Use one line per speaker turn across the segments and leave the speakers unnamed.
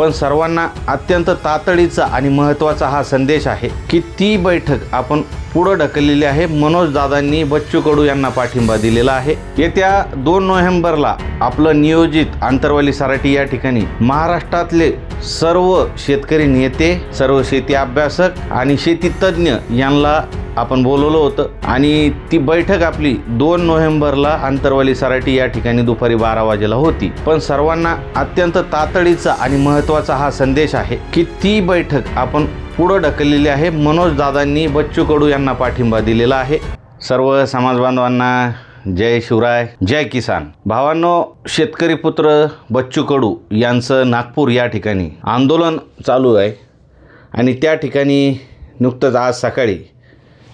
पण सर्वांना अत्यंत तातडीचा आणि महत्त्वाचा हा संदेश आहे की ती बैठक आपण पुढं ढकललेली आहे. मनोज दादांनी बच्चू कडू यांना पाठिंबा दिलेला आहे. येत्या दोन नोव्हेंबरला आपलं नियोजित आंतरवाली सराटी या ठिकाणी महाराष्ट्रातले सर्व शेतकरी नेते सर्व शेती अभ्यासक आणि शेती तज्ज्ञ यांना आपण बोलवलं होतं. आणि ती बैठक आपली दोन नोव्हेंबरला अंतरवाली सराटी या ठिकाणी दुपारी बारा वाजेला होती. पण सर्वांना अत्यंत तातडीचा आणि महत्त्वाचा हा संदेश आहे की ती बैठक आपण पुढं ढकललेली आहे. मनोज दादांनी बच्चू कडू यांना पाठिंबा दिलेला आहे. सर्व समाजबांधवांना जय शिवराय जय किसान. भावांनो शेतकरी पुत्र बच्चू कडू यांचं नागपूर या ठिकाणी आंदोलन चालू आहे. आणि त्या ठिकाणी नुकतंच आज सकाळी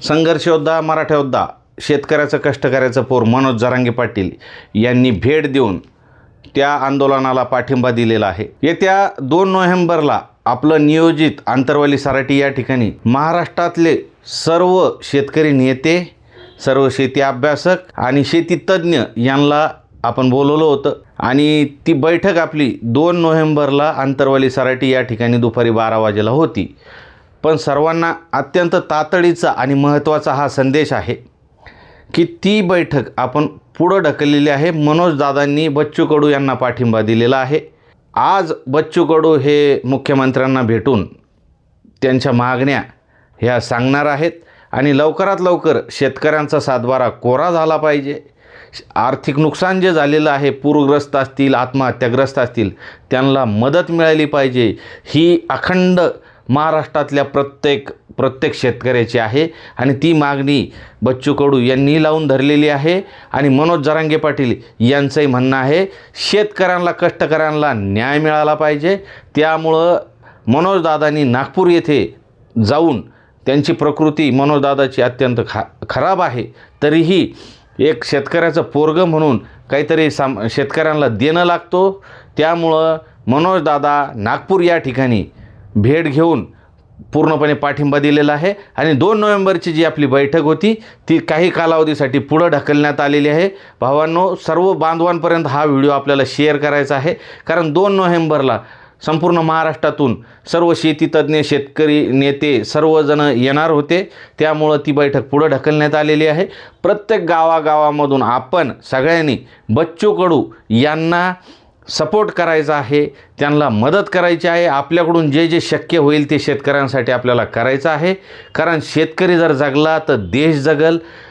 संघर्ष योद्धा मराठा योद्धा शेतकऱ्याचं कष्टकऱ्याचं पोर मनोज जरांगे पाटील यांनी भेट देऊन त्या आंदोलनाला पाठिंबा दिलेला आहे. येत्या दोन नोव्हेंबरला आपलं नियोजित आंतरवाली सराटी या ठिकाणी महाराष्ट्रातले सर्व शेतकरी नेते सर्व शेती अभ्यासक आणि शेती तज्ज्ञ यांना आपण बोलवलं होतं. आणि ती बैठक आपली दोन नोव्हेंबरला आंतरवाली सराटी या ठिकाणी दुपारी बारा वाजेला होती. पण सर्वांना अत्यंत तातडीचा आणि महत्त्वाचा हा संदेश आहे की ती बैठक आपण पुढं ढकललेली आहे. मनोज दादांनी बच्चू कडू यांना पाठिंबा दिलेला आहे. आज बच्चू कडू हे मुख्यमंत्र्यांना भेटून त्यांच्या मागण्या ह्या सांगणार आहेत आणि लवकरात लवकर शेतकऱ्यांचा सातबारा कोरा झाला पाहिजे. आर्थिक नुकसान जे झालेलं आहे पूरग्रस्त असतील आत्महत्याग्रस्त असतील त्यांना मदत मिळाली पाहिजे. ही अखंड महाराष्ट्रातल्या प्रत्येक प्रत्येक शेतकऱ्याची आहे. आणि ती मागणी बच्चू कडू यांनी लावून धरलेली आहे. आणि मनोज जरांगे पाटील यांचंही म्हणणं आहे शेतकऱ्यांना कष्टकऱ्यांना न्याय मिळाला पाहिजे. त्यामुळं मनोजदादांनी नागपूर येथे जाऊन त्यांची प्रकृती मनोजदादाची अत्यंत खा खराब आहे. तरीही एक शेतकऱ्याचं पोरग म्हणून काहीतरी साम शेतकऱ्यांना देणं लागतो. त्यामुळं मनोजदादा नागपूर या ठिकाणी भेट घेऊन पूर्णपणे पाठिंबा दिलेला आहे. आणि दोन नोव्हेंबरची जी आपली बैठक होती ती काही कालावधीसाठी पुढं ढकलण्यात आलेली आहे. भावांनो सर्व बांधवांपर्यंत हा व्हिडिओ आपल्याला शेअर करायचा आहे. कारण दोन नोव्हेंबरला संपूर्ण महाराष्ट्रातून सर्व शेतीतज्ञ शेतकरी नेते सर्वजण येणार होते. त्यामुळं ती बैठक पुढं ढकलण्यात आलेली आहे. प्रत्येक गावागावामधून आपण सगळ्यांनी बच्चू कडू यांना सपोर्ट करायचा आहे त्यांना मदत करायची आहे आपल्याकडून जे जे शक्य होईल ते शेतकऱ्यांसाठी आपल्याला करायचं आहे. कारण शेतकरी जर जगला तर देश जगल.